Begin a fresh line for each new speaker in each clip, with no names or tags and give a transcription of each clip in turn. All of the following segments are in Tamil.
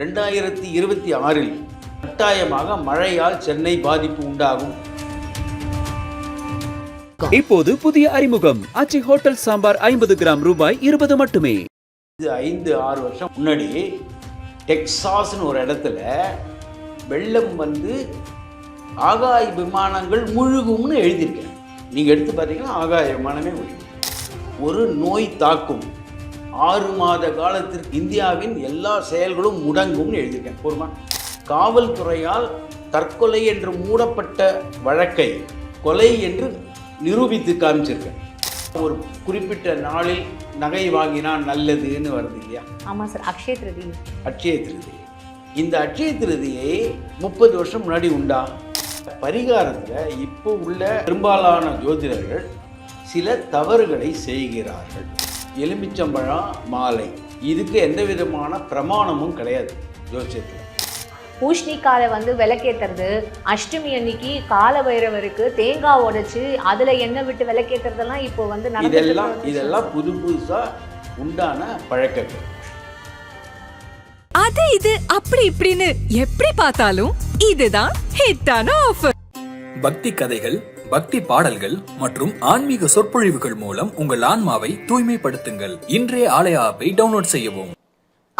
ரெண்டாயிரத்தி இருபத்தி ஆறில் கட்டாயமாக மழையால் சென்னை பாதிப்பு உண்டாகும்.
இப்போது புதிய அறிமுகம். ஆச்சி ஹோட்டல் சாம்பார் ஐம்பது கிராம் ரூபாய் இருபது மட்டுமே.
இது ஐந்து ஆறு வருஷம் முன்னாடி டெக்சாஸ்னு ஒரு இடத்துல வெள்ளம் வந்து ஆகாய விமானங்கள் முழுகும்னு எழுதியிருக்கேன். நீங்கள் எடுத்து பார்த்தீங்கன்னா ஆகாய விமானமே முழுகும். ஒரு நோய் தாக்கும். ஆறு மாத காலத்திற்கு இந்தியாவின் எல்லா செயல்களும் முடங்கும்னு எழுதியிருக்கேன். போருமா காவல்துறையால் தற்கொலை என்று மூடப்பட்ட வழக்கை கொலை என்று நிரூபித்து காமிச்சிருக்கேன். ஒரு குறிப்பிட்ட நாளில் நகை வாங்கினால் நல்லதுன்னு வருது இல்லையா?
ஆமாம் சார் அக்ஷய திருதி.
அட்சய திருதி. இந்த அட்சய திருதியை முப்பது வருஷம் முன்னாடி உண்டா? பரிகாரத்தில் இப்போ உள்ள பெரும்பாலான ஜோதிடர்கள் சில தவறுகளை செய்கிறார்கள். எலுமிச்சம்பழம் மாலை. இதுக்கு எந்த விதமான பிரமாணமும் கிடையாது. ஜோசியத்தில்
பூஷ்ணிக்கால வந்து விளக்கேத்துறது அஷ்டமி அன்னைக்கு கால பைரவருக்கு தேங்காய் உடைச்சு அதுல எண்ணெய் விட்டு விளக்கேத்துறதெல்லாம் இப்போ வந்து
இதெல்லாம் இதெல்லாம் புது புதுசாக உண்டான பழக்கங்கள்.
அது இது அப்படி இப்படின்னு எப்படி பார்த்தாலும் இதுதான் ஹிட்டான ஆஃபர்
பக்தி கதைகள் பக்தி பாடல்கள் மற்றும் ஆன்மீக சொற்பொழிவுகள் மூலம் உங்கள் ஆன்மாவை தூய்மைப்படுத்துங்கள். இன்றைய ஆலய ஆப்பை டவுன்லோட் செய்யவும்.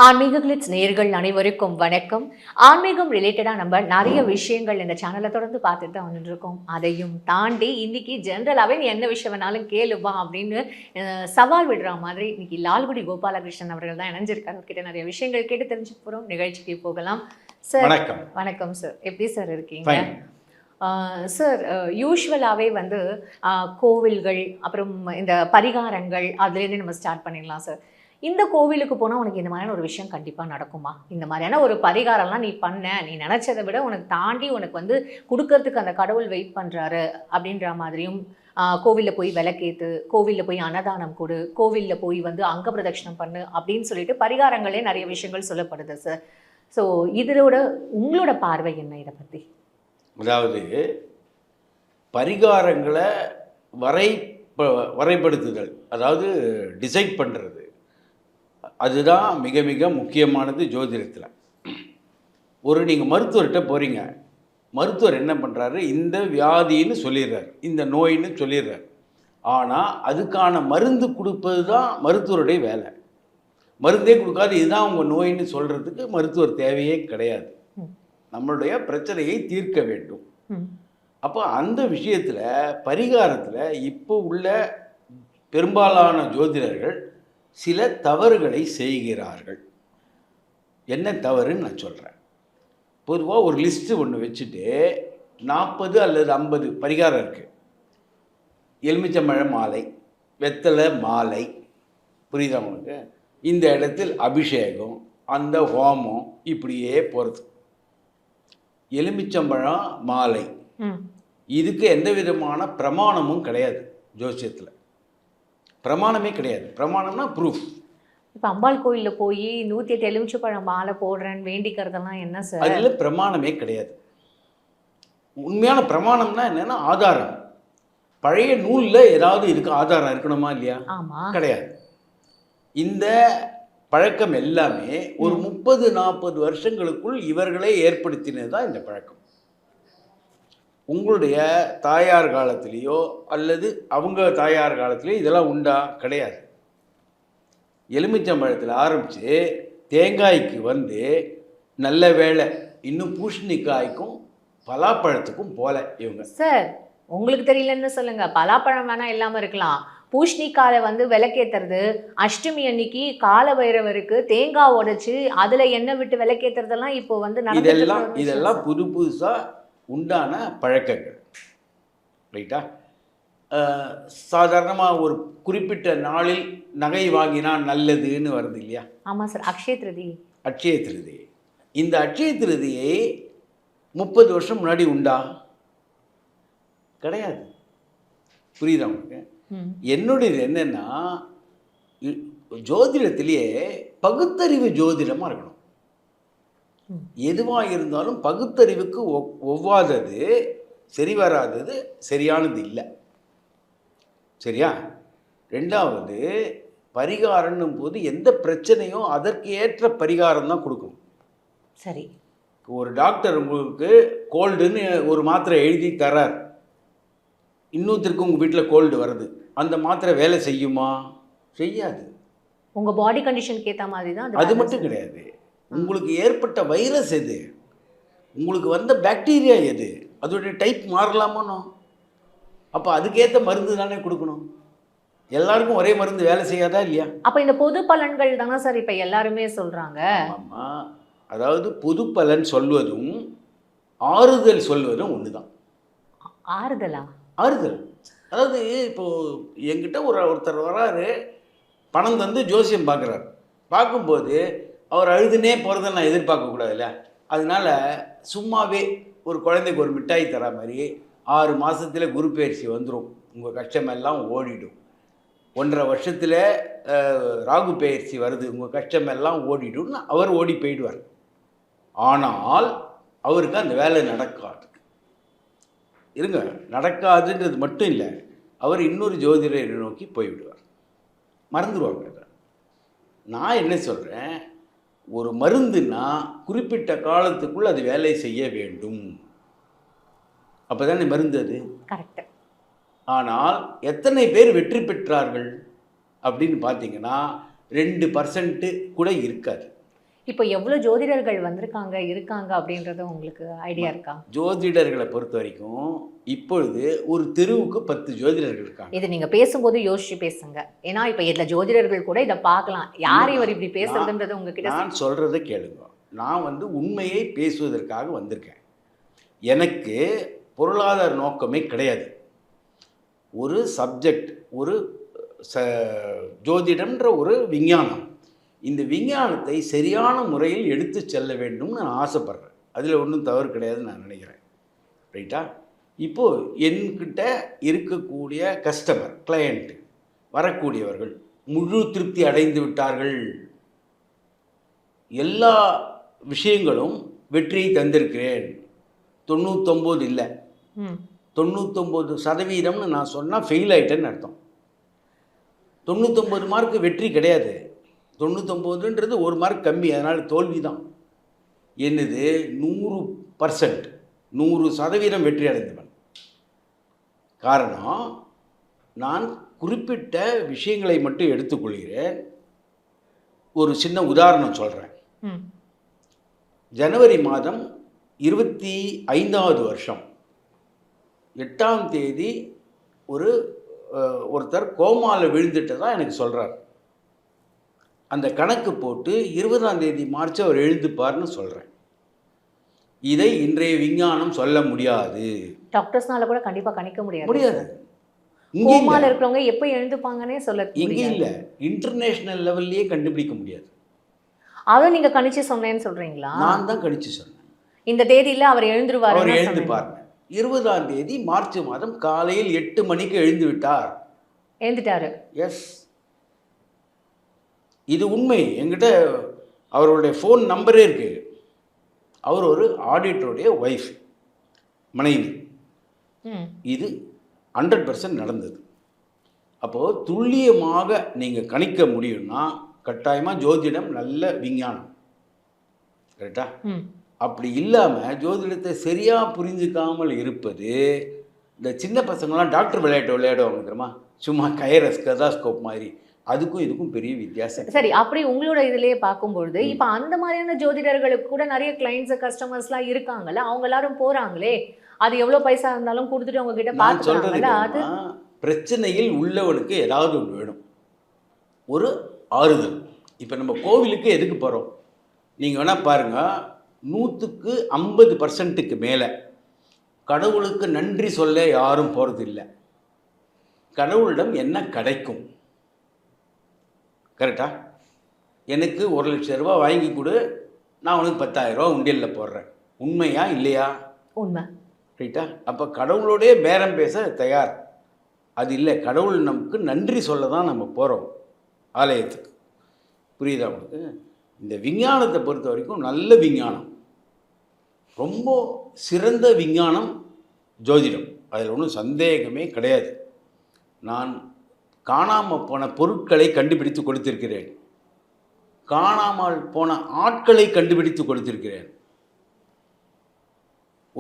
ஆன்மீக கிளிட்ஸ் நேர்கள் அனைவருக்கும் வணக்கம். ஆன்மீகம் ரிலேட்டடாக நம்ம நிறைய விஷயங்கள் இந்த சேனலை தொடர்ந்து பார்த்துட்டு தான் வந்துட்டு இருக்கோம் அதையும் தாண்டி இன்னைக்கு ஜென்ரலாகவே நீ என்ன விஷயம் வேணாலும் கேளுவா அப்படின்னு சவால் விடுற மாதிரி இன்னைக்கு லால்குடி கோபாலகிருஷ்ணன் அவர்கள் தான் இணைஞ்சிருக்காரு. அவர்கிட்ட நிறைய விஷயங்கள் கேட்டு தெரிஞ்சுக்க போகிறோம் நிகழ்ச்சிக்கு போகலாம். சார்
வணக்கம்.
வணக்கம் சார் எப்படி சார் இருக்கீங்க?
ஃபைன்
சார் யூஸ்வலாகவே வந்து கோவில்கள் அப்புறம் இந்த பரிகாரங்கள் அதுலேருந்து நம்ம ஸ்டார்ட் பண்ணிடலாம் சார் இந்த கோவிலுக்கு போனால் உனக்கு இந்த மாதிரியான ஒரு விஷயம் கண்டிப்பாக நடக்குமா இந்த மாதிரியான ஒரு பரிகாரம்லாம் நீ பண்ண நீ நினச்சதை விட உனக்கு தாண்டி உனக்கு வந்து கொடுக்கறதுக்கு அந்த கடவுள் வெயிட் பண்ணுறாரு அப்படின்ற மாதிரியும் கோவிலில் போய் விளக்கேத்து கோவிலில் போய் அன்னதானம் கொடு கோவிலில் போய் வந்து அங்க பிரதட்சணம் பண்ணு அப்படின்னு சொல்லிட்டு பரிகாரங்களே நிறைய விஷயங்கள் சொல்லப்படுது சார் ஸோ இதோட உங்களோட பார்வை என்ன இதை பற்றி
அதாவது பரிகாரங்களை வரை ப- வரைபடுத்துதல் அதாவது டிசைட் பண்ணுறது அதுதான் மிக மிக முக்கியமானது ஜோதிடத்தில். ஒரு நீங்கள் மருத்துவர்கிட்ட போகிறீங்க மருத்துவர் என்ன பண்ணுறாரு இந்த வியாதின்னு சொல்லிடுறாரு. இந்த நோயின்னு சொல்லிடுறாரு. ஆனால் அதுக்கான மருந்து கொடுப்பது தான் மருத்துவருடைய வேலை. மருந்தே கொடுக்காது. இதுதான் உங்கள் நோயின்னு சொல்கிறதுக்கு மருத்துவர் தேவையே கிடையாது. நம்மளுடைய பிரச்சனையை தீர்க்க வேண்டும். அப்போ அந்த விஷயத்தில் பரிகாரத்தில் இப்போ உள்ள பெரும்பாலான ஜோதிடர்கள் சில தவறுகளை செய்கிறார்கள். என்ன தவறுன்னு நான் சொல்கிறேன் பொதுவாக ஒரு லிஸ்ட்டு ஒன்று வச்சுட்டு நாற்பது அல்லது ஐம்பது பரிகாரம் இருக்குது எலுமிச்சம்பழம் மாலை வெத்தலை மாலை. புரியுதா உங்களுக்கு? இந்த இடத்தில் அபிஷேகம் அந்த ஹோமம் இப்படியே போகிறது எலுமிச்சம்பழம் மாலை. இதுக்கு எந்த விதமான பிரமாணமும் கிடையாது ஜோசியத்தில். பிரமாணமே கிடையாது. பிரமாணம்னா ப்ரூஃப்
இப்போ அம்பாள் கோயிலில் போய் நூற்றி எட்டு எலுமிச்சை பழம் மாலை போடுறேன்னு வேண்டிக்கிறதெல்லாம் என்ன சார்?
அதில் பிரமாணமே கிடையாது. உண்மையான பிரமாணம்னா என்னென்னா ஆதாரம். பழைய நூலில் ஏதாவது இருக்கு ஆதாரம் இருக்கணுமா இல்லையா? கிடையாது. இந்த பழக்கம் எல்லாமே ஒரு முப்பது நாற்பது வருஷங்களுக்குள் இவர்களே ஏற்படுத்தினது தான் இந்த பழக்கம். உங்களுடைய தாயார் காலத்திலேயோ அல்லது அவங்க தாயார் காலத்திலேயோ இதெல்லாம் உண்டா? கிடையாது. எலுமிச்சம்பழத்தில் ஆரம்பித்து தேங்காய்க்கு வந்து நல்ல வேளை இன்னும் பூசணிக்காய்க்கும் பலாப்பழத்துக்கும் போல இவங்க.
சார் உங்களுக்கு தெரியலன்னு சொல்லுங்க. பலாப்பழம் வேணா இல்லாம இருக்கலாம். பூஷ்ணிக்கால வந்து விளக்கேத்துறது அஷ்டமி அன்னைக்கு கால பைரவருக்கு தேங்காய் உடைச்சு அதுல எண்ணெய் விட்டு விளக்கேத்துறதெல்லாம் இப்போ வந்து
இதெல்லாம் இதெல்லாம். புது புதுசாக உண்டான பழக்கங்கள். ரைட்டா சாதாரணமாக ஒரு குறிப்பிட்ட நாளில் நகை வாங்கினால் நல்லதுன்னு வருது இல்லையா?
ஆமா சார் அக்ஷய திருதி.
அட்சய திருதி. இந்த அட்சய திருதியை முப்பது வருஷம் முன்னாடி உண்டா? கிடையாது. புரியுதா உங்களுக்கு? என்னுடையது என்னன்னா ஜோதிடத்திலேயே பகுத்தறிவு ஜோதிடமாக இருக்கணும். எதுவாக இருந்தாலும் பகுத்தறிவுக்கு ஒவ்வாதது சரி வராதது சரியானது இல்லை. சரியா? ரெண்டாவது பரிகாரம்னும் போது எந்த பிரச்சனையும் அதற்கு ஏற்ற பரிகாரம் தான் கொடுக்கணும்.
சரி.
ஒரு டாக்டர் உங்களுக்கு கோல்டுன்னு ஒரு மாத்திரை எழுதி தரார். இன்னொருத்தருக்கு உங்கள் வீட்டில் கோல்டு வருது அந்த மாத்திரை வேலை செய்யுமா? செய்யாது.
உங்க பாடி கண்டிஷனுக்கு ஏத்த மாதிரி தான்
அது மட்டும் கிடையாது. உங்களுக்கு ஏற்பட்ட வைரஸ் எது? உங்களுக்கு வந்த பாக்டீரியா எது? அதோடைய டைப் மாறலாமோனோ அப்போ அதுக்கேற்ற மருந்து தானே கொடுக்கணும். எல்லாருக்கும் ஒரே மருந்து வேலை செய்யாதா இல்லையா?
அப்ப இந்த பொது பலன்கள் தானே சார் இப்ப எல்லாருமே சொல்றாங்க.
ஆமாம் அதாவது பொது பலன் சொல்வதும் ஆறுதல் சொல்வதும் ஒன்று தான்
ஆறுதலா?
ஆறுதல் அதாவது இப்போது என்கிட்ட ஒரு ஒருத்தர் வராரு பணம் தந்து ஜோசியம் பார்க்குறாரு. பார்க்கும்போது அவர் அழுதுனே போகிறத நான் எதிர்பார்க்கக்கூடாதுல்ல அதனால் சும்மாவே ஒரு குழந்தைக்கு ஒரு மிட்டாய் தர மாதிரி ஆறு மாதத்தில் குரு பயிற்சி வந்துடும் உங்கள் கஷ்டமெல்லாம் ஓடிடும். ஒன்றரை வருஷத்தில் ராகு பயிற்சி வருது. உங்கள் கஷ்டமெல்லாம் ஓடிடும்னு அவர் ஓடி போயிடுவார். ஆனால் அவருக்கு அந்த வேலை நடக்காது. இருங்க நடக்காதுன்றது மட்டும் இல்லை அவர் இன்னொரு ஜோதிடரை நோக்கி போய்விடுவார். மறந்துடுவாங்க நான் என்ன சொல்கிறேன் ஒரு மருந்துன்னா குறிப்பிட்ட காலத்துக்குள் அது வேலை செய்ய வேண்டும். அப்போ தானே மருந்து அது? ஆனால் எத்தனை பேர் வெற்றி பெற்றார்கள் அப்படின்னு பார்த்தீங்கன்னா ரெண்டு பர்சன்ட்டு கூட இருக்காது.
இப்போ எவ்வளவு ஜோதிடர்கள் வந்திருக்காங்க இருக்காங்க அப்படின்றது உங்களுக்கு ஐடியா இருக்கா?
ஜோதிடர்களை பொறுத்த வரைக்கும் இப்பொழுது ஒரு தெருவுக்கு பத்து ஜோதிடர்கள் இருக்காங்க.
இது நீங்க பேசும்போது யோசிச்சு பேசுங்க. ஏன்னா இப்ப இதுல ஜோதிடர்கள் கூட இதை பார்க்கலாம். யார் இவர் இப்படி பேசுறதுன்றது உங்ககிட்ட
நான் சொல்கிறத கேளுங்க. நான் வந்து உண்மையை பேசுவதற்காக வந்திருக்கேன். எனக்கு பொருளாதார நோக்கமே கிடையாது. ஒரு சப்ஜெக்ட் ஒரு ச ஜோதிடம்ன்ற ஒரு விஞ்ஞானம். இந்த விஞ்ஞானத்தை சரியான முறையில் எடுத்து செல்ல வேண்டும்னு நான் ஆசைப்பட்றேன். அதில் ஒன்றும் தவறு கிடையாதுன்னு நான் நினைக்கிறேன். ரைட்டா? இப்போது என்கிட்ட இருக்கக்கூடிய கஸ்டமர் கிளையண்ட் வரக்கூடியவர்கள் முழு திருப்தி அடைந்து விட்டார்கள். எல்லா விஷயங்களும் வெற்றியை தந்திருக்கிறேன். தொண்ணூத்தொம்பது இல்லை. தொண்ணூத்தொம்பது சதவீதம்னு நான் சொன்னால் ஃபெயில் ஆயிட்டேன்னு அர்த்தம். தொண்ணூத்தொம்பது மார்க் வெற்றி கிடையாது. தொண்ணூத்தொம்போதுன்றது ஒரு மார்க் கம்மி அதனால் தோல்வி தான் என்னது? நூறு பர்சன்ட் நூறு சதவீதம் வெற்றி அடைந்தவன். காரணம் நான் குறிப்பிட்ட விஷயங்களை மட்டும் எடுத்துக்கொள்கிறேன். ஒரு சின்ன உதாரணம் சொல்கிறேன் ஜனவரி மாதம் இருபத்தி ஐந்தாவது வருஷம். எட்டாம் தேதி ஒரு ஒருத்தர் கோமாவில் விழுந்துட்டதா எனக்கு சொல்கிறார் அந்த கணக்கு போட்டு இருபதாம் தேதி மார்ச் அவர் எழுந்துப்பார்னு சொல்கிறேன் இதை இன்றைய விஞ்ஞானம் சொல்ல முடியாது.
டாக்டர்ஸ்னால கூட கண்டிப்பா கணிக்க முடியாது.
முடியாது.
கோமால இருக்கிறவங்க எப்ப எழுந்துப்பாங்கன்னே சொல்ல
இங்கே இல்லை. இன்டர்நேஷ்னல் லெவல்லையே கண்டுபிடிக்க முடியாது.
அதை நீங்க கணிச்சு சொன்னேன்னு சொல்றீங்களா?
நான் தான் கணிச்சு சொன்னேன்.
இந்த தேதியில அவர்
அவர்
எழுந்துருவாரு
எழுந்து பாருங்க இருபதாம் தேதி மார்ச் மாதம் காலையில் எட்டு மணிக்கு எழுந்து விட்டார்
எழுந்துட்டாரு.
எஸ் இது உண்மை. என்கிட்ட அவருடைய ஃபோன் நம்பரே இருக்கு. அவர் ஒரு ஆடிட்டருடைய ஒய்ஃப் மனைவி. இது ஹண்ட்ரட் பர்சன்ட் நடந்தது. அப்போது துல்லியமாக நீங்கள் கணிக்க முடியும்னா கட்டாயமாக ஜோதிடம் நல்ல விஞ்ஞானம். கரெக்டா அப்படி இல்லாமல் ஜோதிடத்தை சரியாக புரிஞ்சுக்காமல் இருப்பது இந்த சின்ன பசங்களாம் டாக்டர் விளையாட்டு விளையாடுவாங்க தெரியுமா? சும்மா கைரஸ் கதாஸ்கோப் மாதிரி. அதுக்கும் இதுக்கும் பெரிய வித்தியாசம்.
சரி அப்படி உங்களோட இதுலயே பார்க்கும்பொழுது இப்ப அந்த மாதிரியான ஜோதிடர்களுக்கு கூட நிறைய கிளைண்ட்ஸ் கஸ்டமர்ஸ்லாம் இருக்காங்கல்ல அவங்க எல்லாரும் போறாங்களே அது எவ்வளவு பைசா இருந்தாலும் கொடுத்துட்டு அவங்க கிட்ட பாத்துக்கிறாங்கல்ல அது
பிரச்சனையில் உள்ளவனுக்கு ஏதாவது ஒன்று வேணும். ஒரு ஆறுதல். இப்போ நம்ம கோவிலுக்கு எதுக்கு போகிறோம் நீங்கள் வேணால் பாருங்கள் நூற்றுக்கு ஐம்பது பர்சன்ட்டுக்கு மேலே. கடவுளுக்கு நன்றி சொல்ல யாரும் போகிறது இல்லை கடவுளிடம் என்ன கிடைக்கும்? கரெக்டா? எனக்கு ஒரு லட்ச ரூபா வாங்கி கொடு. நான் உனக்கு பத்தாயிரம் ரூபா உண்டியலில் போடுறேன். உண்மையா இல்லையா?
உண்மை.
ரைட்டா? அப்போ கடவுளோடே பேரம் பேச தயார். அது இல்லை. கடவுள் நமக்கு நன்றி சொல்ல தான் நம்ம போகிறோம் ஆலயத்துக்கு. புரியுதா உங்களுக்கு? இந்த விஞ்ஞானத்தை பொறுத்த வரைக்கும் நல்ல விஞ்ஞானம். ரொம்ப சிறந்த விஞ்ஞானம் ஜோதிடம். அதில் ஒன்றும் சந்தேகமே கிடையாது. நான் காணாமல் போன பொருட்களை கண்டுபிடித்து கொடுத்திருக்கிறேன். காணாமல் போன ஆட்களை கண்டுபிடித்து கொடுத்திருக்கிறேன்.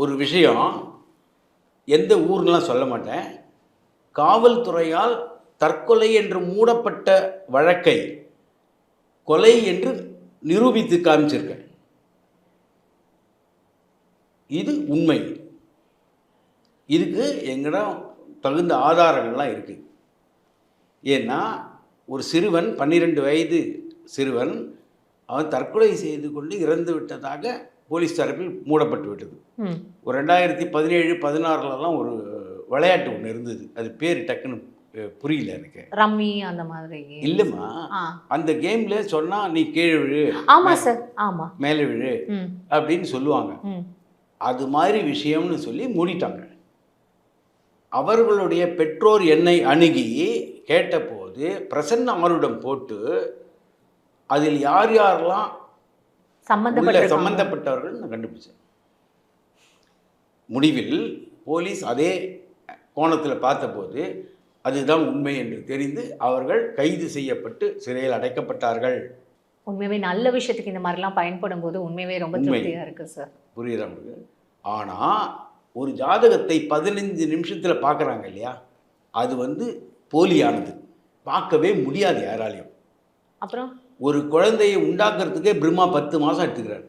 ஒரு விஷயம் எந்த ஊர்லாம் சொல்ல மாட்டேன். காவல்துறையால் தற்கொலை என்று மூடப்பட்ட வழக்கை கொலை என்று நிரூபித்து காமிச்சிருக்கேன். இது உண்மை. இதுக்கு எங்கிடம் தகுந்த ஆதாரங்கள்லாம் இருக்குது ஏன்னா ஒரு சிறுவன் பன்னிரெண்டு வயது சிறுவன் அவன் தற்கொலை செய்து கொண்டு இறந்து விட்டதாக போலீஸ் தரப்பில் மூடப்பட்டு விட்டது. ஒரு ரெண்டாயிரத்தி பதினேழு பதினாறுலலாம் ஒரு விளையாட்டு ஒன்று இருந்தது. அது பேர் டக்குன்னு புரியல எனக்கு.
ரம்மி அந்த மாதிரி.
இல்லைம்மா. அந்த கேமில் சொன்னால் நீ கீழே விழு.
ஆமா சார். ஆமா.
மேலே விழு. அப்படின்னு சொல்லுவாங்க. அது மாதிரி விஷயம்னு சொல்லி மூடிட்டாங்க. அவர்களுடைய பெற்றோர் என்னை அணுகி கேட்டபோது பிரசன்ன அமருடம் போட்டு அதில் யார் யாரெல்லாம் சம்பந்தப்பட்டவர்கள் நான் கண்டுபிடிச்சேன். முடிவில் போலீஸ் அதே கோணத்தில் பார்த்தபோது அதுதான் உண்மை என்று தெரிந்து அவர்கள் கைது செய்யப்பட்டு சிறையில் அடைக்கப்பட்டார்கள்.
உண்மையாவே நல்ல விஷயத்துக்கு இந்த மாதிரிலாம் பயன்படும் போது உண்மையாவே ரொம்ப
உண்மை.
திருப்தியா இருக்கு சார்
புரியுதா உங்களுக்கு? ஆனால் ஒரு ஜாதகத்தை பதினஞ்சு நிமிஷத்தில் பார்க்குறாங்க இல்லையா? அது வந்து போலியானது. பார்க்கவே முடியாது யாராலையும்.
அப்புறம்?
ஒரு குழந்தையை உண்டாக்குறதுக்கே பிரம்மா பத்து மாதம் எடுத்துக்கிறார்.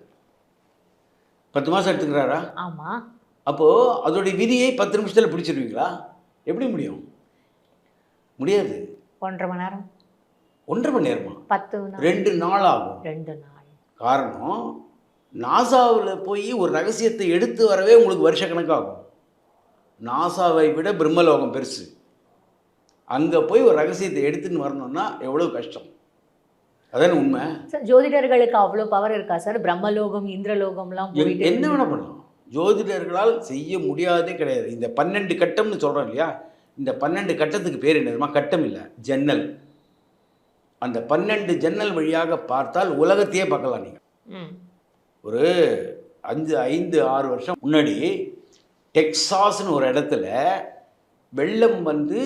பத்து மாதம் எடுத்துக்கிறாரா?
ஆமா.
அப்போது அதோடைய விதியை பத்து நிமிஷத்தில் பிடிச்சிருவீங்களா? எப்படி முடியும்? முடியாது.
ஒன்றரை மணி நேரம்.
ஒன்றரை மணி நேரமா?
பத்து
ரெண்டு நாள் ஆகும்.
ரெண்டு நாள்.
காரணம் நாசாவில் போய் ஒரு ரகசியத்தை எடுத்து வரவே உங்களுக்கு வருஷக்கணக்காகும். நாசாவை விட பிரம்மலோகம் பெருசு. அங்கே போய் ஒரு ரகசியத்தை எடுத்துன்னு வரணும்னா எவ்வளோ கஷ்டம்? அதானே உண்மை?
சார் ஜோதிடர்களுக்கு அவ்வளோ பவர் இருக்கா சார்? பிரம்மலோகம் இந்திரலோகம்லாம்
என்ன வேணா பண்ணலாம். ஜோதிடர்களால் செய்ய முடியாதே கிடையாது. இந்த பன்னெண்டு கட்டம்னு சொல்கிறோம் இல்லையா? இந்த பன்னெண்டு கட்டத்துக்கு பேர் என்ன தெரியுமா? கட்டம் இல்லை ஜன்னல். அந்த பன்னெண்டு ஜன்னல் வழியாக பார்த்தால் உலகத்தையே பார்க்கலாம் நீங்கள் ஒரு அஞ்சு ஐந்து ஆறு வருஷம் முன்னாடி டெக்சாஸ்னு ஒரு இடத்துல வெள்ளம் வந்து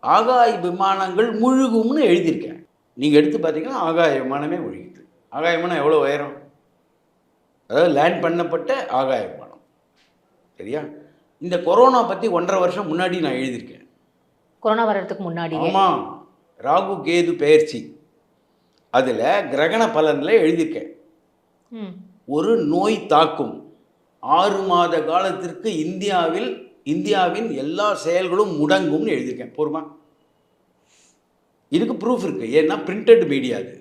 ஆகாய விமானங்கள் முழுகும்னு எழுதியிருக்கேன். நீங்கள் எடுத்து பார்த்தீங்கன்னா ஆகாய விமானமே முழுகிது. ஆகாய விமானம் எவ்வளோ உயரம்? அதாவது லேண்ட் பண்ணப்பட்ட ஆகாய விமானம். சரியா? இந்த கொரோனா பற்றி ஒன்றரை வருஷம் முன்னாடி நான் எழுதியிருக்கேன்.
கொரோனா வர்றதுக்கு முன்னாடியே.
ஆமாம் ராகு கேது பெயர்ச்சி. அதில் கிரகண பலனில் எழுதியிருக்கேன். ஒரு நோய் தாக்கும். ஆறு மாத காலத்திற்கு இந்தியாவில் இந்தியாவின் எல்லா செயல்களும் முடங்கும்னு எழுதியிருக்கேன். போருமா? இதுக்கு ப்ரூஃப் இருக்குது ஏன்னா பிரிண்டட் மீடியா அது.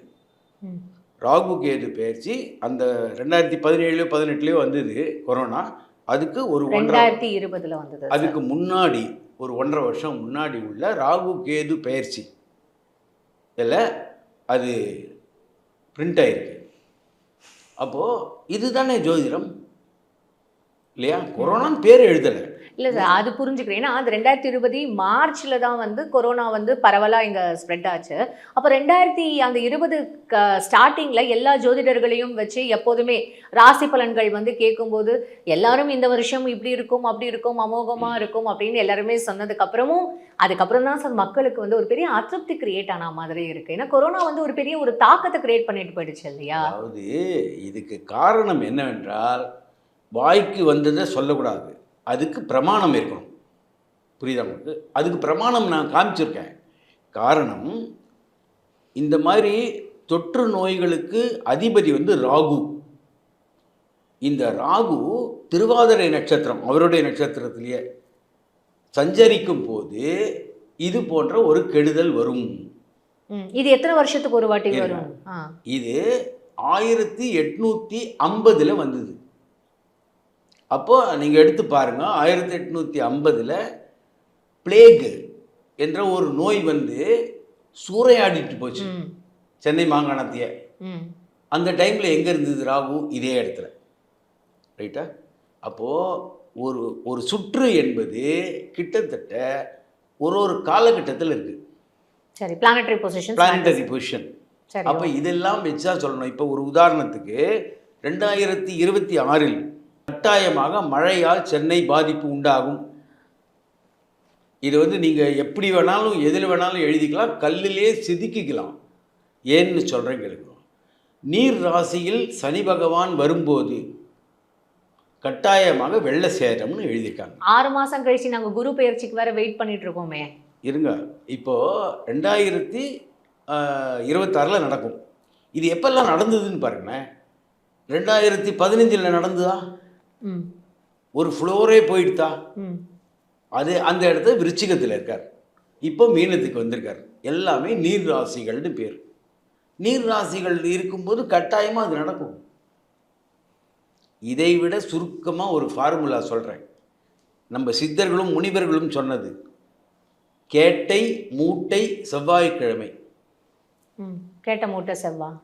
ராகு கேது பயிற்சி அந்த ரெண்டாயிரத்தி பதினேழுலையோ பதினெட்டுலேயோ வந்தது கொரோனா. அதுக்கு ஒரு
ரெண்டாயிரத்தி இருபதுல வந்தது.
அதுக்கு முன்னாடி ஒரு ஒன்றரை வருஷம் முன்னாடி உள்ள ராகு கேது பயிற்சி இதில் அது பிரிண்ட் ஆயிருக்கு. அப்போது இதுதானே ஜோதிடம்? இல்லையா? கொரோனான்னு பேர் எழுதலை.
இல்ல சார் அது புரிஞ்சுக்கிறேன். ஏன்னா அது ரெண்டாயிரத்தி இருபது மார்ச்ல தான் வந்து கொரோனா வந்து பரவலா இங்க ஸ்ப்ரெட் ஆச்சு. அப்போ ரெண்டாயிரத்தி அந்த இருபது ஸ்டார்டிங்ல எல்லா ஜோதிடர்களையும் வச்சு எப்போதுமே ராசி பலன்கள் வந்து கேட்கும்போது எல்லாரும் இந்த வருஷம் இப்படி இருக்கும் அப்படி இருக்கும் அமோகமா இருக்கும் அப்படின்னு எல்லாருமே சொன்னதுக்கு அப்புறமும் அதுக்கப்புறம் தான் சார் மக்களுக்கு வந்து ஒரு பெரிய அதிருப்தி கிரியேட் ஆன மாதிரி இருக்கு. ஏன்னா கொரோனா வந்து ஒரு பெரிய ஒரு தாக்கத்தை கிரியேட் பண்ணிட்டு போயிடுச்சு இல்லையா?
அதாவது இதுக்கு காரணம் என்னவென்றால் வாய்க்கு வந்ததை சொல்லக்கூடாது. அதுக்கு பிரமாணம் இருக்கணும். புரியுதா உங்களுக்கு? அதுக்கு பிரமாணம் நான் காமிச்சிருக்கேன். காரணம் இந்த மாதிரி தொற்று நோய்களுக்கு அதிபதி வந்து ராகு. இந்த ராகு திருவாதிரை நட்சத்திரம் அவருடைய நட்சத்திரத்திலேயே சஞ்சரிக்கும் போது இது போன்ற ஒரு கெடுதல் வரும்.
இது எத்தனை வருஷத்துக்கு ஒரு வாட்டி. வரும்?
இது ஆயிரத்தி எட்நூற்றி ஐம்பதில் வந்தது. அப்போ நீங்கள் எடுத்து பாருங்க ஆயிரத்தி எட்நூற்றி ஐம்பதில் பிளேகு என்ற ஒரு நோய் வந்து சூறையாடிட்டு போச்சு. சென்னை மாகாணத்தையே. அந்த டைமில் எங்கே இருந்தது ராகு? இதே இடத்துல. ரைட்டா? அப்போது ஒரு ஒரு சுற்று என்பது கிட்டத்தட்ட ஒரு ஒரு காலகட்டத்தில் இருக்குது
சரி பிளானட்டரி பொசிஷன்
பிளானட்டரி பொசிஷன் அப்போ இதெல்லாம் வச்சா சொல்லணும். இப்போ ஒரு உதாரணத்துக்கு ரெண்டாயிரத்தி இருபத்தி ஆறில் கட்டாயமாக மழையால் சென்னை பாதிப்பு உண்டாகும். இது வந்து நீங்கள் எப்படி வேணாலும் எதில் வேணாலும் எழுதிக்கலாம் கல்லிலே செதுக்கிக்கலாம். ஏன்னு சொல்கிறேன் கேளுங்க. நீர் ராசியில் சனி பகவான் வரும்போது கட்டாயமாக வெள்ள சேரம்னு எழுதியிருக்காங்க.
ஆறு மாசம் கழிச்சு நாங்க குரு பெயர்ச்சிக்கு வேற வெயிட் பண்ணிட்டு இருக்கோமே.
இருங்க. இப்போ ரெண்டாயிரத்தி இருபத்தாறில் நடக்கும். இது எப்பெல்லாம் நடந்ததுன்னு பாருங்களேன். ரெண்டாயிரத்தி பதினஞ்சில் நடந்ததா? ஒரு ஃப்ளோரே போயிடுதா
ம்.
அது அந்த இடத்துல விருச்சிகத்தில் இருக்கார். இப்போ மீனத்துக்கு வந்திருக்கார். எல்லாமே நீர் ராசிகள்னு பேர். நீர் ராசிகள் இருக்கும்போது கட்டாயமாக அது நடக்கும். இதை விட சுருக்கமாக ஒரு ஃபார்முலா சொல்கிறேன் நம்ம சித்தர்களும் முனிவர்களும் சொன்னது. கேட்டை மூட்டை செவ்வாய்க்கிழமை.
ம். கேட்ட மூட்டை செவ்வா.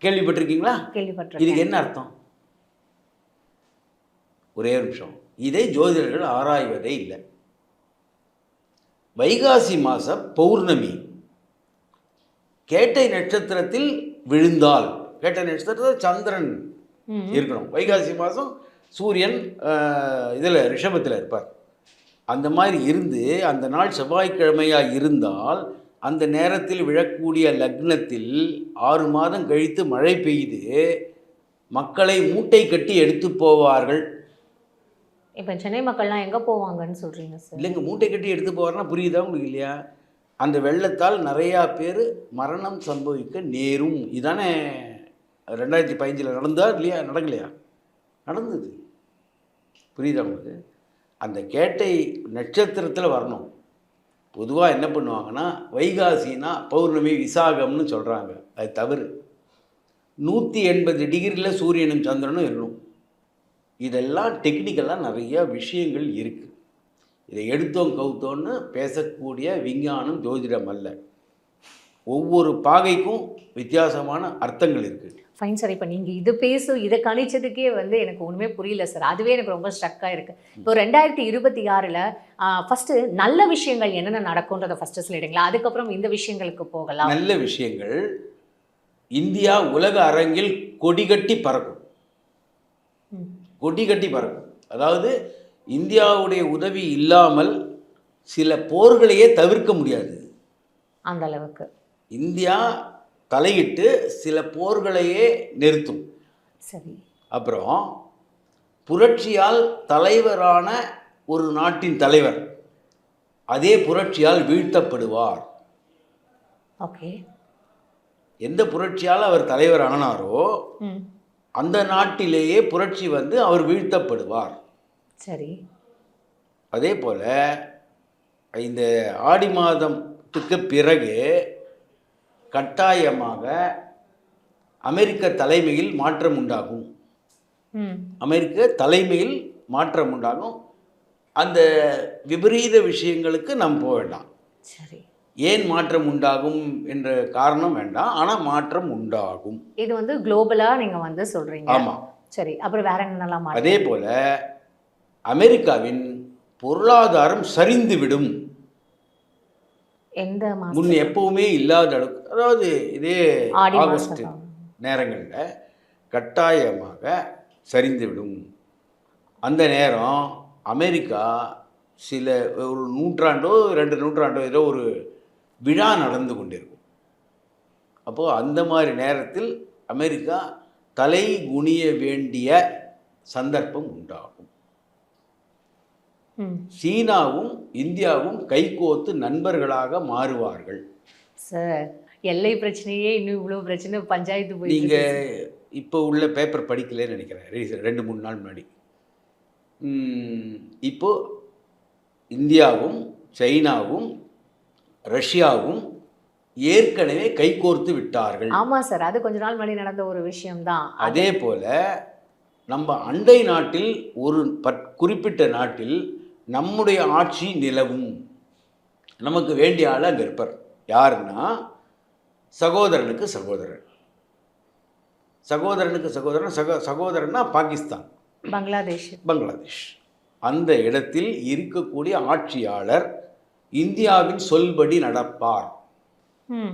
கேள்விப்பட்டிருக்கீங்களா?
கேள்விப்பட்டிருக்கேன்.
இதுக்கு என்ன அர்த்தம்? ஒரே நிமிஷம். இதை ஜோதிடர்கள் ஆராய்வதே இல்லை. வைகாசி மாதம் பௌர்ணமி. கேட்டை நட்சத்திரத்தில் விழுந்தால் கேட்டை நட்சத்திரத்தில் சந்திரன் இருக்கணும். வைகாசி மாதம் சூரியன் இதில் ரிஷபத்தில் இருப்பார். அந்த மாதிரி இருந்து அந்த நாள் செவ்வாய்க்கிழமையாக இருந்தால் அந்த நேரத்தில் விழக்கூடிய லக்னத்தில் ஆறு மாதம் கழித்து மழை பெய்து மக்களை மூட்டை கட்டி எடுத்து போவார்கள்.
இப்போ சென்னை மக்கள்லாம் எங்கே போவாங்கன்னு சொல்கிறீங்க சார்
இல்லைங்க மூட்டை கட்டி எடுத்து போகிறனா புரியுதா உங்களுக்கு இல்லையா? அந்த வெள்ளத்தால் நிறையா பேர் மரணம் சம்பவிக்க நேரும். இதானே ரெண்டாயிரத்தி பதினஞ்சில் நடந்தா இல்லையா நடக்கலையா? நடந்தது. புரியுதா உங்களுக்கு? அந்த கேட்டை நட்சத்திரத்தில் வரணும். பொதுவாக என்ன பண்ணுவாங்கன்னா வைகாசினா பௌர்ணமி விசாகம்னு சொல்கிறாங்க அது தவறு. நூற்றி எண்பது டிகிரியில் சூரியனும் சந்திரனும் இருக்கணும் இதெல்லாம் டெக்னிக்கலாக நிறைய விஷயங்கள் இருக்குது இதை எடுத்தோம் கவுத்தோன்னு பேசக்கூடிய விஞ்ஞானம் ஜோதிடம் அல்ல. ஒவ்வொரு பாகைக்கும் வித்தியாசமான அர்த்தங்கள் இருக்குது
ஃபைன் சார் இப்போ நீங்கள் இது பேசு இதை கணிச்சதுக்கே வந்து எனக்கு ஒன்றுமே புரியல சார் அதுவே எனக்கு ரொம்ப ஸ்ட்ரக்காக இருக்கு. இப்போ ரெண்டாயிரத்தி இருபத்தி ஆறில் ஃபஸ்ட்டு நல்ல விஷயங்கள் என்னென்ன நடக்கும்ன்றதை ஃபஸ்ட்டு சொல்லிடுங்களா அதுக்கப்புறம் இந்த விஷயங்களுக்கு போகலாம்.
நல்ல விஷயங்கள் இந்தியா உலக அரங்கில் கொடிகட்டி பறக்கும்.
ம்.
கொடிகட்டி பறக்கும். அதாவது இந்தியாவுடைய உதவி இல்லாமல் சில போர்களையே தவிர்க்க முடியாது.
அந்த அளவுக்கு.
இந்தியா தலையிட்டு சில போர்களையே நிறுத்தும்.
சரி.
அப்புறம் புரட்சியால் தலைவரான ஒரு நாட்டின் தலைவர் அதே புரட்சியால் வீழ்த்தப்படுவார்.
ஓகே.
எந்த புரட்சியால் அவர் தலைவர் ஆனாரோ அந்த நாட்டிலேயே புரட்சி வந்து அவர் வீழ்த்தப்படுவார்.
சரி.
அதே போல் இந்த ஆடி மாதத்துக்கு பிறகு கட்டாயமாக அமெரிக்க தலைமையில் மாற்றம் உண்டாகும். அமெரிக்க தலைமையில் மாற்றம் உண்டாகும். அந்த விபரீத விஷயங்களுக்கு நாம் போக வேண்டாம்.
சரி.
ஏன் மாற்றம் உண்டாகும் என்ற காரணம் வேண்டாம் ஆனால் மாற்றம் உண்டாகும்.
இது வந்து குளோபலாக நீங்கள் வந்து சொல்கிறீங்க
ஆமாம்
சரி அப்புறம் வேற மாற்றம்?
அதே போல அமெரிக்காவின் பொருளாதாரம் சரிந்துவிடும்
எந்த மாதம்
முன் எப்பவுமே இல்லாத அளவுக்கு அதாவது இதே ஆகஸ்ட் நேரங்களில் கட்டாயமாக சரிந்துவிடும் அந்த நேரம் அமெரிக்கா சில ஒரு நூற்றாண்டோ ரெண்டு நூற்றாண்டோ ஏதோ ஒரு விழா நடந்து கொண்டிருக்கும். அப்போது அந்த மாதிரி நேரத்தில் அமெரிக்கா தலை குனிய வேண்டிய சந்தர்ப்பம் உண்டாகும். சீனாவும் இந்தியாவும் கைகோத்து நண்பர்களாக மாறுவார்கள்.
சார் எல்லை பிரச்சனையே இன்னும் இவ்வளோ பிரச்சனை பஞ்சாயத்து போயிட்டு
நீங்கள். இப்போ உள்ள பேப்பர் படிக்கலன்னு நினைக்கிறேன். ரெண்டு மூணு நாள் முன்னாடி. ம், இப்போ இந்தியாவும் சைனாவும் ரஷ்யாவும் ஏற்கனவே கைகோர்த்து விட்டார்கள்.
ஆமா சார் அது கொஞ்ச நாள் முன்னாடி நடந்த ஒரு விஷயம்தான்.
அதே போல நம்ம அண்டை நாட்டில் ஒரு பட் குறிப்பிட்ட நாட்டில் நம்முடைய ஆட்சி நிலவும். நமக்கு வேண்டிய ஆள் அங்கே இருப்பார். யாருன்னா சகோதரனுக்கு சகோதரன். சகோதரனுக்கு சகோதரன் சகோ சகோதரன்னா பாகிஸ்தான்.
பங்களாதேஷ்.
பங்களாதேஷ். அந்த இடத்தில் இருக்கக்கூடிய ஆட்சியாளர் இந்தியாவின் சொல்படி நடப்பார்.
ம்.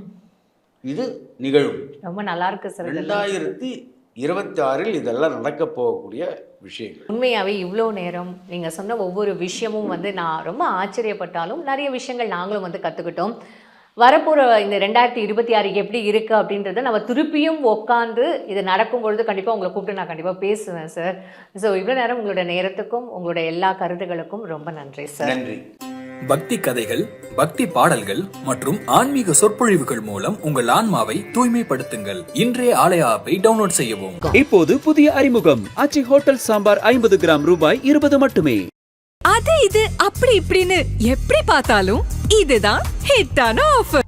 இது நிகழும்.
ரொம்ப நல்லா இருக்கு சார்.
ரெண்டாயிரத்தி இருபத்தி ஆறில் இதெல்லாம் நடக்கப் போகக்கூடிய விஷயங்கள்.
உண்மையாவே இவ்வளோ நேரம் நீங்க சொன்ன ஒவ்வொரு விஷயமும் வந்து நான் ரொம்ப ஆச்சரியப்பட்டாலும் நிறைய விஷயங்கள் நாங்களும் வந்து கத்துக்கிட்டோம். வரப்போகிற இந்த ரெண்டாயிரத்தி இருபத்தி ஆறு எப்படி இருக்குது அப்படின்றத நம்ம திருப்பியும் உட்காந்து இது நடக்கும் பொழுது கண்டிப்பாக உங்களை கூப்பிட்டு நான் கண்டிப்பாக பேசுவேன் சார் ஸோ இவ்வளோ நேரம் உங்களோட நேரத்துக்கும் உங்களோட எல்லா கருத்துகளுக்கும் ரொம்ப நன்றி சார்
நன்றி.
பக்தி கதைகள் பக்தி பாடல்கள் மற்றும் ஆன்மீக சொற்பொழிவுகள் மூலம் உங்கள் ஆன்மாவை தூய்மைப்படுத்துங்கள். இன்றைய ஆலய ஆப்பை டவுன்லோட் செய்யவும்.
இப்போது புதிய அறிமுகம். ஆச்சி ஹோட்டல் சாம்பார் ஐம்பது கிராம் ரூபாய் இருபது மட்டுமே.
அது இது அப்படி இப்படின்னு எப்படி பார்த்தாலும் இதுதான் ஹிட்டான ஆஃபர்